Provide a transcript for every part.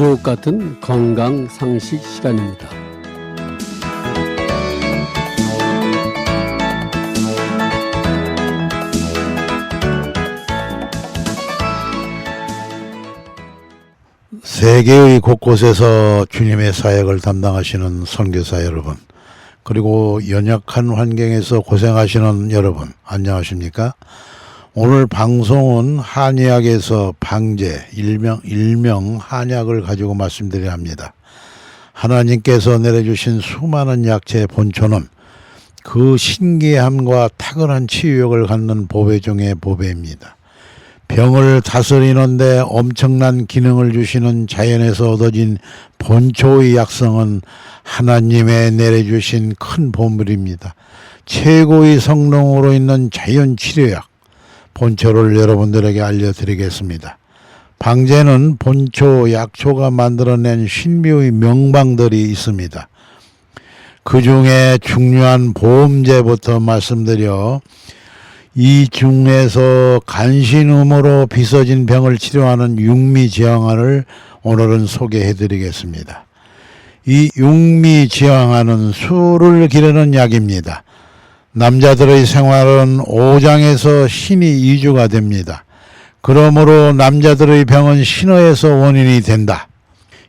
주옥 같은 건강 상식 시간입니다. 세계의 곳곳에서 주님의 사역을 담당하시는 선교사 여러분, 그리고 연약한 환경에서 고생하시는 여러분, 안녕하십니까? 오늘 방송은 한의학에서 방제, 일명, 일명 한약을 가지고 말씀드려야 합니다. 하나님께서 내려주신 수많은 약재의 본초는 그 신기함과 탁월한 치유력을 갖는 보배 중의 보배입니다. 병을 다스리는데 엄청난 기능을 주시는 자연에서 얻어진 본초의 약성은 하나님의 내려주신 큰 보물입니다. 최고의 성능으로 있는 자연 치료약 본초를 여러분들에게 알려드리겠습니다. 방제는 본초, 약초가 만들어낸 신비의 명방들이 있습니다. 그 중에 중요한 보험제부터 말씀드려 이 중에서 간신음으로 빚어진 병을 치료하는 육미지향안을 오늘은 소개해 드리겠습니다. 이 육미지향안은 술을 기르는 약입니다. 남자들의 생활은 오장에서 신이 이주가 됩니다. 그러므로 남자들의 병은 신어에서 원인이 된다.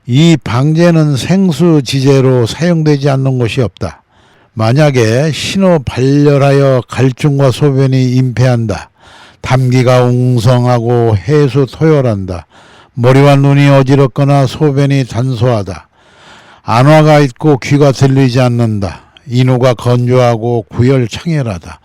이 방제는 생수 지제로 사용되지 않는 곳이 없다. 만약에 신호 발열하여 갈증과 소변이 임패한다. 담기가 웅성하고 해수 토열한다. 머리와 눈이 어지럽거나 소변이 단소하다. 안화가 있고 귀가 들리지 않는다. 인후가 건조하고 구열 창열하다.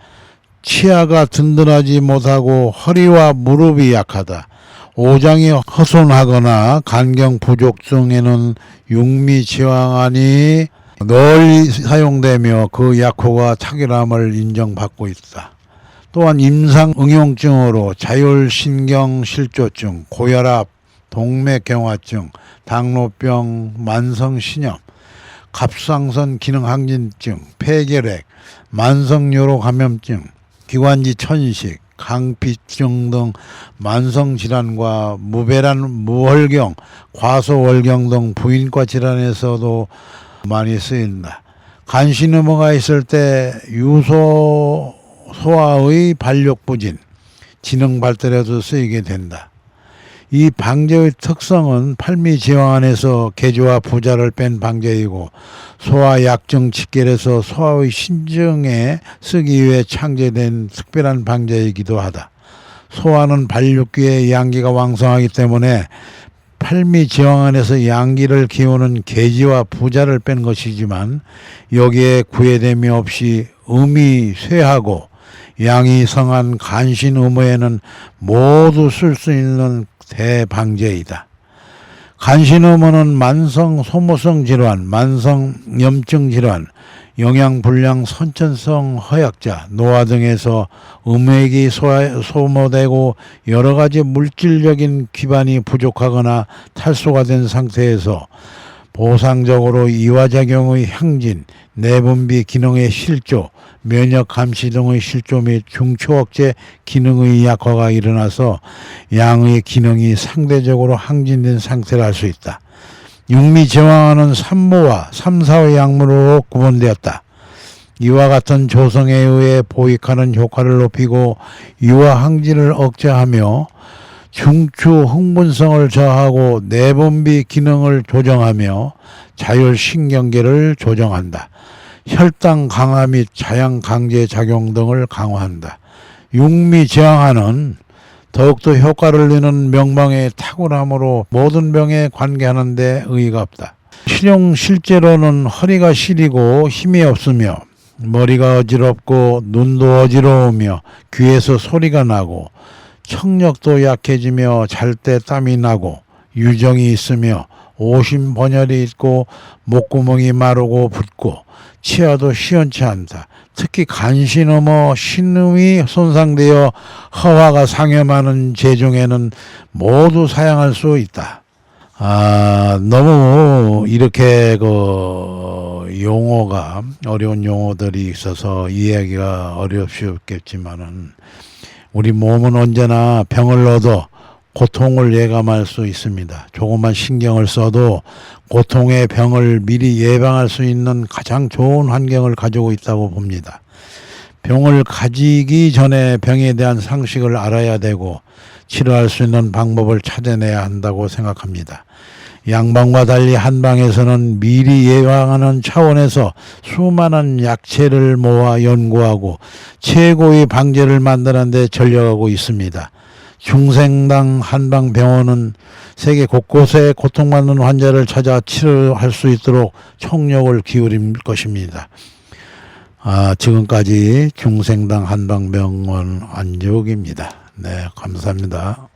치아가 든든하지 못하고 허리와 무릎이 약하다. 오장이 허손하거나 간경 부족 등에는 육미지황안이 널리 사용되며 그 약효가 탁월함을 인정받고 있다. 또한 임상 응용증으로 자율신경 실조증, 고혈압, 동맥경화증, 당뇨병, 만성신염, 갑상선 기능 항진증, 폐결핵, 만성요로 감염증, 기관지 천식, 강피증 등 만성 질환과 무배란 무혈경, 과소월경 등 부인과 질환에서도 많이 쓰인다. 간신음모가 있을 때 유소 소아의 발육 부진, 지능 발달에도 쓰이게 된다. 이 방제의 특성은 팔미지왕안에서 개조와 부자를 뺀 방제이고 소아 약증 직결에서 소아의 신증에 쓰기 위해 창제된 특별한 방제이기도 하다. 소아는 발육기에 양기가 왕성하기 때문에 팔미지왕안에서 양기를 키우는 계지와 부자를 뺀 것이지만 여기에 구애됨이 없이 음이 쇠하고 양이 성한 간신 음어에는 모두 쓸 수 있는 대방제이다. 간신음어는 만성 소모성 질환, 만성 염증 질환, 영양 불량 선천성 허약자, 노화 등에서 음액이 소모되고 여러 가지 물질적인 기반이 부족하거나 탈소가 된 상태에서 보상적으로 이화작용의 향진, 내분비 기능의 실조, 면역 감시 등의 실조 및 중추 억제 기능의 약화가 일어나서 양의 기능이 상대적으로 항진된 상태를 알 수 있다. 육미 제왕하는 삼모와 삼사의 약물로 구분되었다. 이와 같은 조성에 의해 보익하는 효과를 높이고 유화 항진을 억제하며 중추 흥분성을 저하고 내분비 기능을 조정하며 자율신경계를 조정한다. 혈당 강화 및 자양 강제 작용 등을 강화한다. 육미 제왕하는 더욱더 효과를 내는 명방의 탁월함으로 모든 병에 관계하는 데 의의가 없다. 실용 실제로는 허리가 시리고 힘이 없으며 머리가 어지럽고 눈도 어지러우며 귀에서 소리가 나고 청력도 약해지며 잘 때 땀이 나고 유정이 있으며 오심 번열이 있고 목구멍이 마르고 붓고 치아도 시원치 않다. 특히 간신어머 신음이 손상되어 허화가 상염하는 제중에는 모두 사용할 수 있다. 아, 너무 이렇게 그 용어가 어려운 용어들이 있어서 이해하기가 어렵겠지만은 우리 몸은 언제나 병을 얻어 고통을 예감할 수 있습니다. 조금만 신경을 써도 고통의 병을 미리 예방할 수 있는 가장 좋은 환경을 가지고 있다고 봅니다. 병을 가지기 전에 병에 대한 상식을 알아야 되고 치료할 수 있는 방법을 찾아내야 한다고 생각합니다. 양방과 달리 한방에서는 미리 예방하는 차원에서 수많은 약체를 모아 연구하고 최고의 방제를 만드는 데 전력하고 있습니다. 중생당 한방병원은 세계 곳곳에 고통받는 환자를 찾아 치료할 수 있도록 총력을 기울일 것입니다. 아, 지금까지 중생당 한방병원 안지욱입니다. 네, 감사합니다.